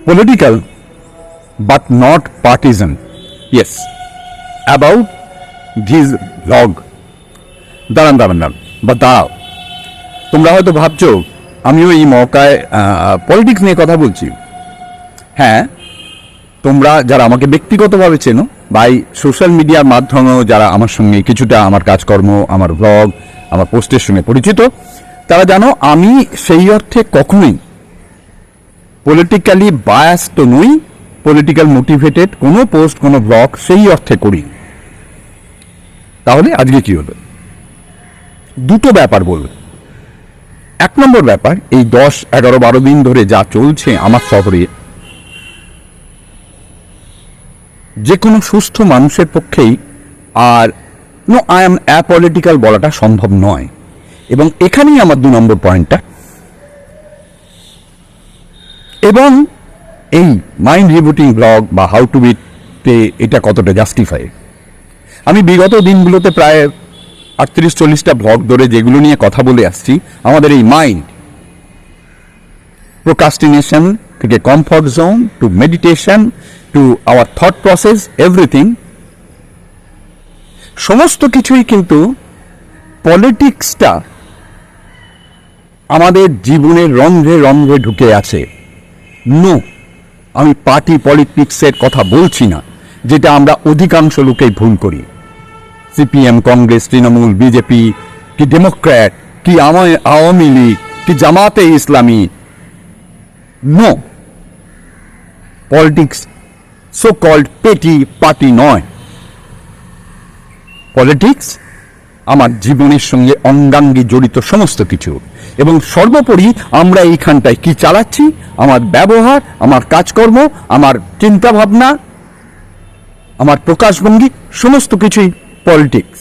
political but not partisan. Yes, about this blog. দাঁড়ান দাঁড়ান দাঁড়ান বা দাঁড়াও তোমরা হয়তো ভাবছ আমিও এই মৌকায় পলিটিক্স নিয়ে কথা বলছি হ্যাঁ তোমরা যারা আমাকে ব্যক্তিগতভাবে চেনো বা এই সোশ্যাল মিডিয়ার মাধ্যমেও যারা আমার সঙ্গে কিছুটা আমার কাজকর্ম আমার ব্লগ আমার পোস্টের সঙ্গে পরিচিত তারা জানো আমি সেই অর্থে কখনোই পলিটিক্যালি বায়াস তো নই পলিটিক্যাল মোটিভেটেড কোনো পোস্ট কোনো ব্লগ সেই অর্থে করি। তাহলে আজকে কি হলো? দুটো ব্যাপার বলব এক নম্বর ব্যাপার, এই দশ, এগারো, বারো দিন ধরে যা চলছে আমার শহরে, যে কোনো সুস্থ মানুষের পক্ষেই আর নো আই এম অ্যাপলিটিক্যাল বলাটা সম্ভব নয়। এবং এখানেই আমার দু নম্বর পয়েন্টটা এবং এই মাইন্ড রিবুটিং ব্লগ বা হাউ টু বিটে এটা কতটা জাস্টিফাই আমি বিগত দিনগুলোতে প্রায় আটত্রিশ, চল্লিশটা ব্লগ ধরে যেগুলো নিয়ে কথা বলে আসছি, আমাদের এই মাইন্ড প্রোকাস্টিনেশন থেকে comfort zone to meditation to our thought process everything সমস্ত কিছুই কিন্তু পলিটিক্সটা আমাদের জীবনের রন্ধ্রে রন্ধ্রে ঢুকে আছে। নো। আমি পার্টি পলিটিক্সের কথা বলছি না, যেটা আমরা অধিকাংশ লোকেই ভুল করি। সিপিএম, কংগ্রেস, তৃণমূল, বিজেপি, কি ডেমোক্র্যাট, কি আওয়ামী লীগ, কি Jamaat-e Islami. No. Politics so called petty party নয়। পলিটিক্স আমার জীবনের সঙ্গে অঙ্গাঙ্গি জড়িত সমস্ত কিছু। এবং সর্বোপরি আমরা এইখানটায় কি চালাচ্ছি? আমার ব্যবহার, আমার কাজকর্ম, আমার চিন্তা ভাবনা আমার প্রকাশভঙ্গি, সমস্ত কিছুই পলিটিক্স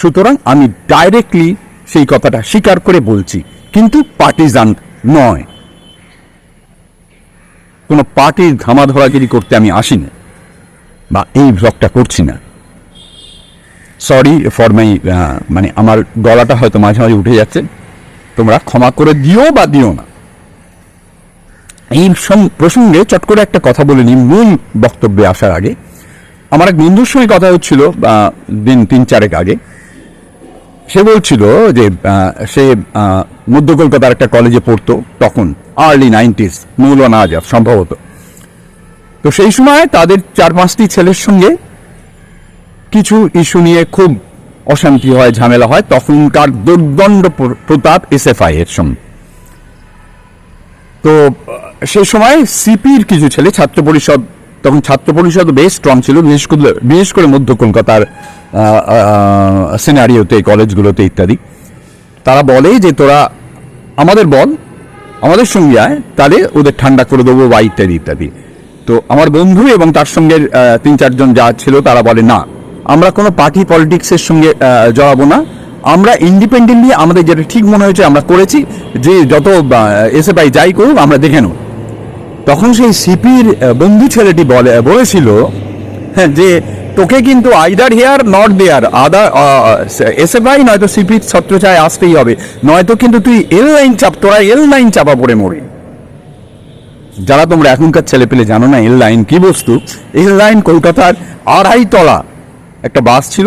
সুতরাং আমি ডাইরেক্টলি সেই কথাটা স্বীকার করে বলছি, কিন্তু পার্টিজান নয়। কোনো পার্টির ঘামাধরাগিরি করতে আমি আসিনি, বা এই ব্লগটা করছি না। সরি ফর মাই মানে আমার গলাটা হয়তো মাঝে মাঝে উঠে যাচ্ছে। তোমরা ক্ষমা করে দিও বা দিও না। এই প্রসঙ্গে চট করে একটা কথা বলে নিই মূল বক্তব্যে আসার আগে। আমার এক বন্ধুর সঙ্গে কথা হচ্ছিল দিন তিন চারেক আগে। সে বলছিল যে সে মধ্য কলকাতার একটা কলেজে পড়তো তখন আর্লি নাইনটিস মৌলানা আজাদ সম্ভবত। তো সেই সময় তাদের চার পাঁচটি ছেলের সঙ্গে কিছু ইস্যু নিয়ে খুব অশান্তি হয়, ঝামেলা হয়। তখনকার দুর্দণ্ড প্র- প্রতাপ এসএফআই এর সঙ্গে তো, সেই সময় সিপির কিছু ছেলে ছাত্র পরিষদ, তখন ছাত্র পরিষদ বেশ স্ট্রং ছিল, বিশেষ করে বিশেষ করে মধ্য কলকাতার সিনারিওতে কলেজগুলোতে ইত্যাদি। তারা বলে যে, তোরা আমাদের বল, আমাদের সঙ্গে আয়, তাহলে ওদের ঠান্ডা করে দেবো বা ইত্যাদি ইত্যাদি। তো আমার বন্ধু এবং তার সঙ্গে তিন চারজন যা ছিল, তারা বলে, না। আমরা কোনো পার্টি পলিটিক্সের সঙ্গে জড়াবো না। আমরা ইন্ডিপেন্ডেন্টলি আমাদের যেটা ঠিক মনে হয়েছে আমরা করেছি। যে যত এসে পাই যাই করুক আমরা দেখে নেব। তখন সেই সিপির বন্ধু ছেলেটি বলে বলেছিল হ্যাঁ, যে তোকে কিন্তু either here not there other এসে পাই নয়তো সিপির ছত্রছায় আসতেই হবে। নয়তো কিন্তু তুই এল লাইন চাপ তোরা এল লাইন চাপা পড়ে মরে যারা তোমরা এখনকার ছেলে পেলে জানো না এল লাইন কি বস্তু? এল লাইন কলকাতার আড়াই তলা। একটা বাস ছিল,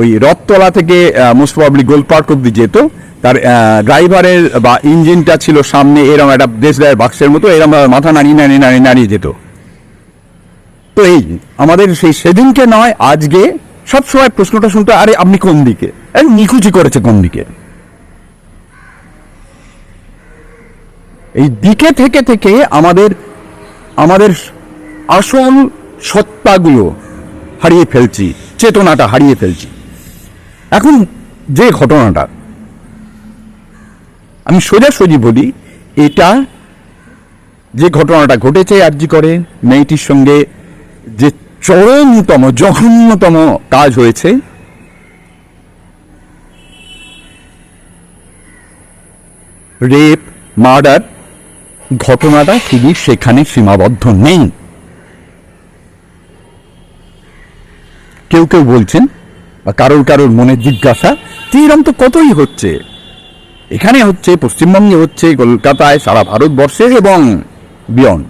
ওই রথতলা থেকে মোস্ট গোল পার্ক অব্দি যেত। তার ড্রাইভারের বা ইঞ্জিনটা ছিল সামনে এরম একটা দেশদায়ের বাক্সের মতো, এরম মাথা নাড়িয়ে নাড়িয়ে নাড়িয়ে নাড়িয়ে যেত। তো এই, আমাদের সেই সেদিনকে নয়, আজকে সব সময় প্রশ্নটা শুনতে, আরে আপনি কোন দিকে? নিখুচি করেছে কোন দিকে? এই দিকে থেকে থেকে আমাদের আমাদের আসল সত্তাগুলো হারিয়ে ফেলছি, চেতনাটা হারিয়ে ফেলছি। এখন যে ঘটনাটা, আমি সোজাসুজি বলি, এটা যে ঘটনাটা ঘটেছে আর্জি করে, মেয়েটির সঙ্গে যে চরমতম, জঘন্যতম কাজ হয়েছে, রেপ, মার্ডার, ঘটনাটা শুধু সেখানে সীমাবদ্ধ নেই। কেউ কেউ বলছেন, বা কারোর কারোর মনে জিজ্ঞাসা যে এরম তো কতই হচ্ছে? এখানে হচ্ছে, পশ্চিমবঙ্গে হচ্ছে, কলকাতায়, সারা ভারতবর্ষে এবং বিয়ন্ড।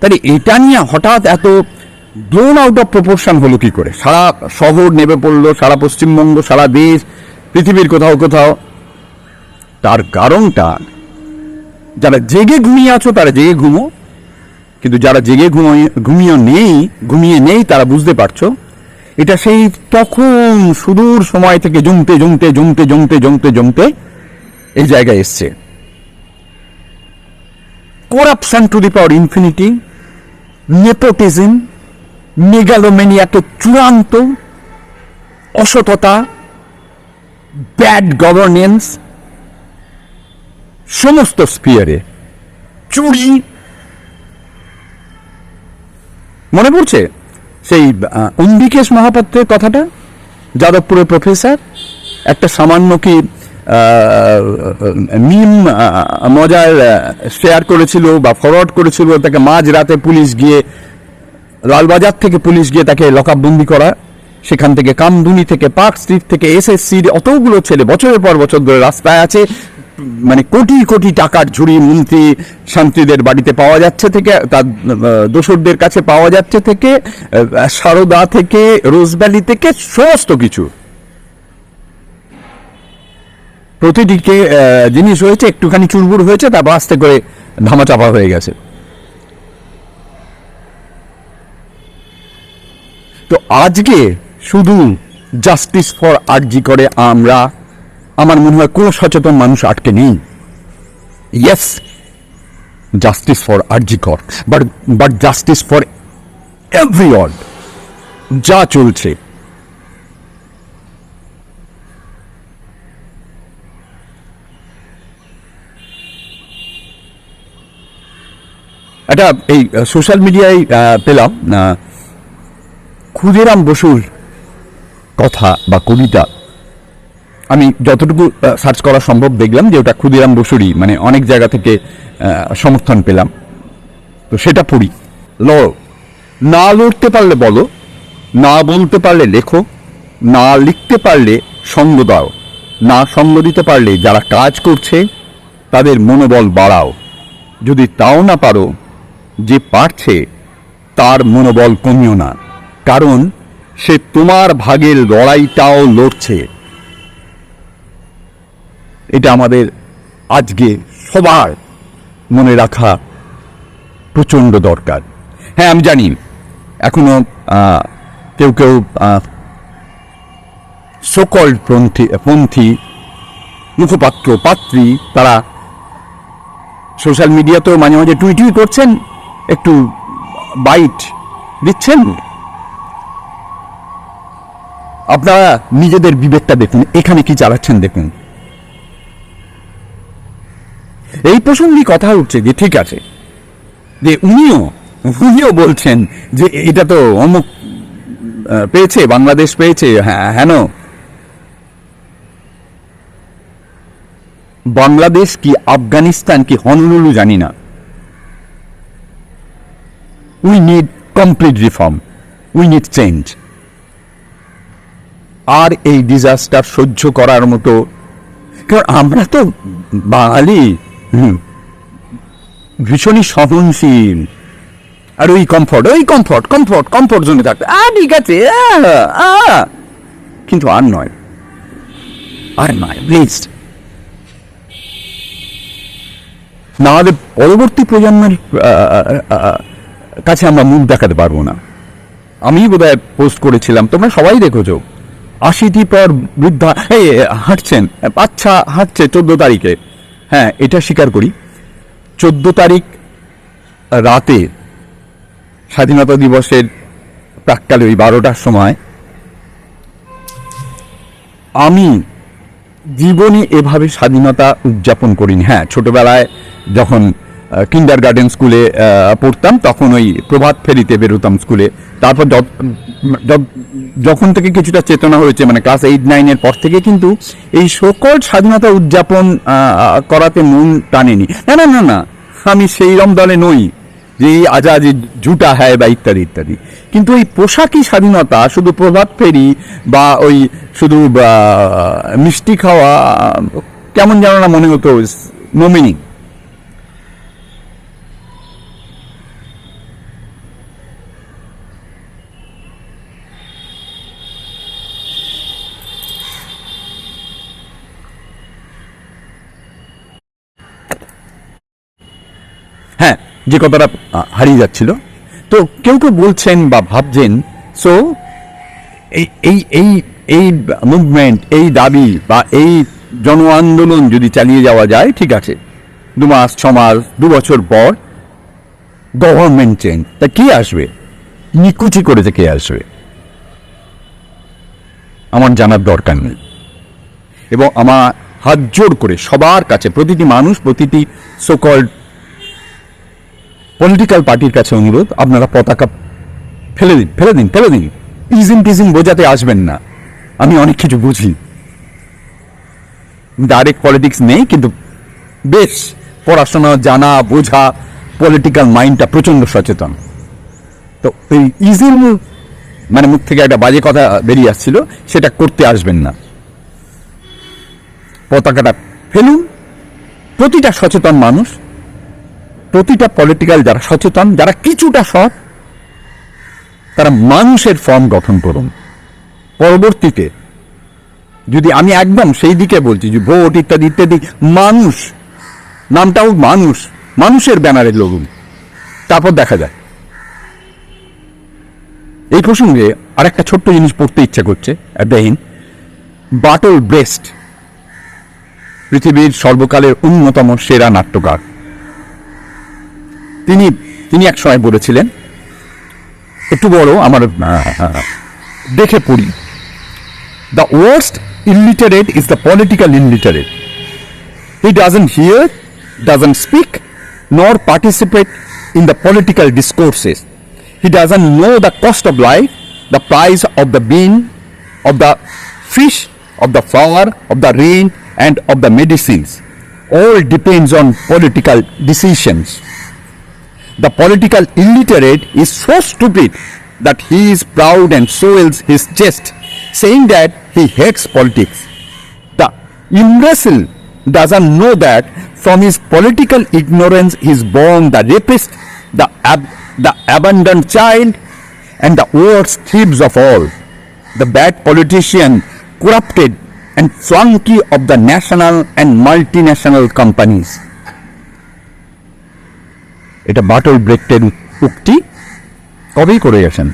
তাহলে এটা নিয়ে হঠাৎ এত ব্লোন আউট অফ প্রপোর্শন হলো কি করে? সারা শহর নেমে পড়ল, সারা পশ্চিমবঙ্গ, সারা দেশ, পৃথিবীর কোথাও কোথাও। তার কারণটা, যারা জেগে ঘুমিয়ে আছো, তারা জেগে ঘুমো। কিন্তু যারা জেগে ঘুমিয়ে ঘুমিয়ে নেই ঘুমিয়ে নেই, তারা বুঝতে পারছ এটা সেই তখন সুদূর সময় থেকে জমতে জমতে জমতে জমতে জমতে জমতে এই জায়গায় এসছে। Corruption to the power infinity nepotism মেগালোমেনিয়াকে চূড়ান্ত, অসততা ব্যাড গভর্নেন্স সমস্ত স্পিয়ারে চুরি। মনে পড়ছে? সেই অম্বিকেশ মহাপাত্রের কথাটা, যাদবপুরের প্রফেসর, একটা সামান্য কি মিম মজার শেয়ার করেছিল বা ফরওয়ার্ড করেছিল, তাকে মাঝ রাতে পুলিশ গিয়ে, লালবাজার থেকে পুলিশ গিয়ে তাকে লকআপবন্দি করা, সেখান থেকে কামদুনি থেকে, পার্ক স্ট্রিট থেকে, এসএসসির অতগুলো ছেলে, বছরের পর বছর ধরে রাস্তায় আছে মানে কোটি কোটি টাকার ঝুড়ি মন্ত্রী শান্তিদের বাড়িতে পাওয়া যাচ্ছে থেকে তার দোসরদের কাছে পাওয়া যাচ্ছে থেকে সারদা থেকে, রোজভ্যালি থেকে সমস্ত কিছু। প্রতিটিকে জিনিস হয়েছে, একটুখানি চুরবুর হয়েছে, তারপর আস্তে করে ধামাচাপা হয়ে গেছে। তো আজকে শুধু জাস্টিস ফর আরজি করে আমরা আমার মনে হয় কোনো সচেতন মানুষ আটকে নেই। Yes justice for RG Kar but but justice for every যা চলছে। একটা এই সোশ্যাল মিডিয়ায় পেলাম ক্ষুদিরাম বসুর কথা বা কবিতা আমি যতটুকু সার্চ করা সম্ভব দেখলাম যে ওটা ক্ষুদিরাম বসুরই মানে অনেক জায়গা থেকে সমর্থন পেলাম। তো সেটা পড়ি। লড়ো না লড়তে পারলে বলো, না বলতে পারলে লেখো, না লিখতে পারলে সঙ্গ দাও, না সঙ্গ দিতে পারলে যারা কাজ করছে, তাদের মনোবল বাড়াও। যদি তাও না পারো, যে পারছে, তার মনোবল কমিও না। কারণ সে তোমার ভাগের লড়াইটাও লড়ছে। এটা আমাদের আজকে সবার মনে রাখা প্রচণ্ড দরকার। হ্যাঁ আমি জানি। এখনও আহ, কেউ কেউ সকল পন্থী পন্থী মুখপাত্র পাত্রী তারা সোশ্যাল মিডিয়াতেও মাঝে মাঝে টুইটুই করছেন একটু বাইট দিচ্ছেন। আপনারা নিজেদের বিবেকটা দেখুন এখানে কি চালাচ্ছেন দেখুন। এই প্রসঙ্গে কথা উঠছে যে, ঠিক আছে। যে উনিও উনিও বলছেন যে, এটা তো অমুক পেয়েছে, বাংলাদেশ পেয়েছে হ্যাঁ হেন। বাংলাদেশ কি আফগানিস্তান কি হনলুলু জানি না। We need complete reform we need change আর এই ডিজাস্টার সহ্য করার মতো, কারণ আমরা তো বাঙালি। ভীষণই সহনশীল। আর ওই কমফর্ট ওই কমফর্ট কমফর্ট কমফর্ট জোনে থাকতে আ, ঠিক আছে। কিন্তু আর নয়। আর নয় প্লিজ না আমাদের পরবর্তী প্রজন্মের কাছে আমরা মুখ দেখাতে পারব না। আমি বোধহয় পোস্ট করেছিলাম। তোমরা সবাই দেখেছ। আশিটি পর বৃদ্ধা হাঁটছেন। বাচ্চা হাঁটছে চোদ্দ তারিখে। হ্যাঁ এটা স্বীকার করি। চোদ্দ তারিখ রাতে স্বাধীনতা দিবসের প্রাককালে ওই বারোটার সময় আমি জীবনে এভাবে স্বাধীনতা উদযাপন করিনি। হ্যাঁ ছোটবেলায় যখন কিন্ডার গার্ডেন স্কুলে পড়তাম, তখন ওই প্রভাত ফেরিতে বেরোতাম স্কুলে তারপর যখন থেকে কিছুটা চেতনা হয়েছে মানে ক্লাস এইট নাইনের পর থেকে কিন্তু এই সকল স্বাধীনতা উদযাপন করাতে মন টানেনি। না না না না, আমি সেই রম দলে নই যে আজাদি ঝুটা হ্যায় বা ইত্যাদি ইত্যাদি। কিন্তু ওই পোশাকি স্বাধীনতা, শুধু প্রভাত ফেরি বা ওই শুধু মিষ্টি খাওয়া, কেমন যেন না মনে হতো নো হ্যাঁ যে কথাটা হারিয়ে যাচ্ছিল। তো কেউ কেউ বলছেন বা ভাবছেন সো এই এই এই এই মুভমেন্ট এই দাবি বা এই জন আন্দোলন যদি চালিয়ে যাওয়া যায়, ঠিক আছে, দু মাস, ছ মাস, দু বছর পর গভর্নমেন্ট চেঞ্জ তা কে আসবে? নিকুচি করেছে কে আসবে? আমার জানার দরকার নেই। এবং আমার হাত জোর করে সবার কাছে প্রতিটি মানুষ, প্রতিটি সোকল পলিটিক্যাল পার্টির কাছে অনুরোধ, আপনারা পতাকা ফেলে দিন ফেলে দিন ফেলে দিন। ইজিম টিজিম বোঝাতে আসবেন না। আমি অনেক কিছু বুঝি। ডাইরেক্ট পলিটিক্স নেই, কিন্তু বেশ পড়াশোনা, জানা, বোঝা পলিটিক্যাল মাইন্ডটা প্রচণ্ড সচেতন। তো এই ইজির মানে মুখ থেকে একটা বাজে কথা বেরিয়ে আসছিল, সেটা করতে আসবেন না। পতাকাটা ফেলুন। প্রতিটা সচেতন মানুষ প্রতিটা পলিটিক্যাল যারা সচেতন, যারা কিছুটা সৎ, তারা মানুষের ফর্ম গঠন করুন। পরবর্তীতে যদি আমি একদম সেই দিকে বলছি যে ভোট ইত্যাদি ইত্যাদি, মানুষ, নামটাও মানুষ, মানুষের ব্যানারে লড়ুন, তারপর দেখা যায়। এই প্রসঙ্গে আরেকটা ছোট্ট জিনিস পড়তে ইচ্ছা করছে দেখেন বাটল ব্রেস্ট, পৃথিবীর সর্বকালের অন্যতম সেরা নাট্যকার। তিনি তিনি এক সময় বলেছিলেন একটু বড় আমার দেখে পড়ি the worst illiterate is the political illiterate he doesn't hear doesn't speak nor participate in the political discourses he doesn't know the cost of life the price of the bean of the fish, of the flower, of the rain, and of the medicines. All depends on political decisions. The political illiterate is so stupid that he is proud and swells his chest, saying that he hates politics. The imbecile doesn't know that from his political ignorance is born the rapist, the, ab- the abandoned child, and the worst thieves of all. The bad politician, corrupted and flunky of the national and multinational companies. এটা Bertolt ব্রেকটের উক্তি। কবেই করে গেছেন?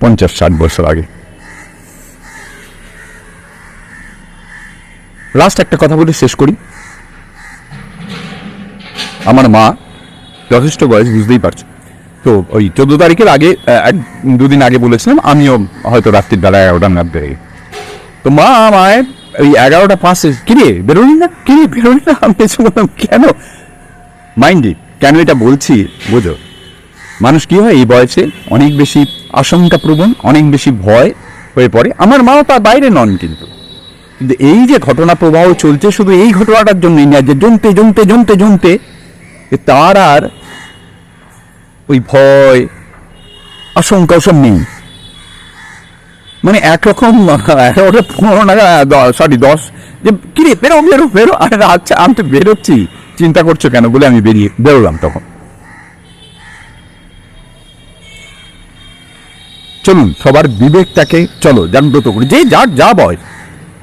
পঞ্চাশ ষাট বছর আগে। লাস্ট একটা কথা বলে শেষ করি। আমার মা যথেষ্ট বয়স বুঝতেই পারছ। তো ওই চোদ্দ তারিখের আগে এক, দুদিন আগে বলেছিলাম, আমিও হয়তো রাত্রির বেলা এগারোটার মধ্যে। তো মা আমায় ওই এগারোটা পাঁচে কিরে বেরোনি না? কিরে বেরোনি না? আমি এসে বললাম, কেন? মাইন্ডি কেন এটা বলছি বোঝো। মানুষ কী হয়, এই বয়সে অনেক বেশি আশঙ্কা প্রবণ অনেক বেশি ভয় হয়ে পড়ে। আমার মাও তার বাইরে নন কিন্তু। কিন্তু এই যে ঘটনা প্রবাহ চলছে, শুধু এই ঘটনাটার জন্যই না যে জমতে জমতে জমতে জমতে তার আর ওই ভয় আশঙ্কা ওসব নেই। মানে একরকম পনেরো টাকা সরি দশ। যে, কিরে, বেরো বেরো বেরো। আরে আচ্ছা আমি তো বেরোচ্ছি। চিন্তা করছ কেন? বলে আমি বেরিয়ে বেরোলাম তখন। চলুন, সবার বিবেকটাকে, চলো, জাগ্রত করি। যে যার যা বয়স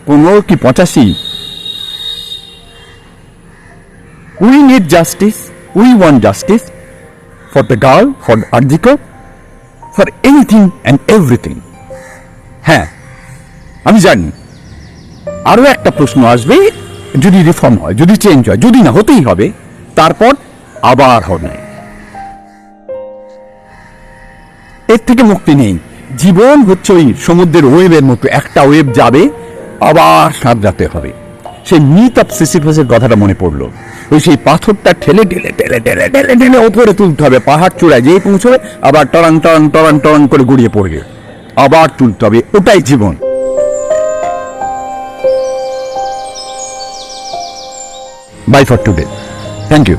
পনেরো কি পঁচাশি? We need justice we want justice for the girl for আর্জিকো for anything and everything হ্যাঁ আমি জানি। আরও একটা প্রশ্ন আসবে, যদি রিফর্ম হয়, যদি চেঞ্জ হয়, যদি না হতেই হবে, তারপর আবার হবে। এর থেকে মুক্তি নেই। জীবন হচ্ছে ওই সমুদ্রের ওয়েবের মতো একটা ওয়েব যাবে, আবার সাঁতরাতে হবে। সেই মিথ অফ সিসিফাসের কথাটা মনে পড়ল। ওই সেই পাথরটা ঠেলে ঠেলে ঠেলে ঠেলে ঠেলে ঠেলে ওপরে তুলতে হবে। পাহাড় চূড়ায় যেই পৌঁছবে, আবার টরাং টরাং টরাং টরাং করে গড়িয়ে পড়বে। আবার তুলতে হবে ওটাই জীবন। Bye for today thank you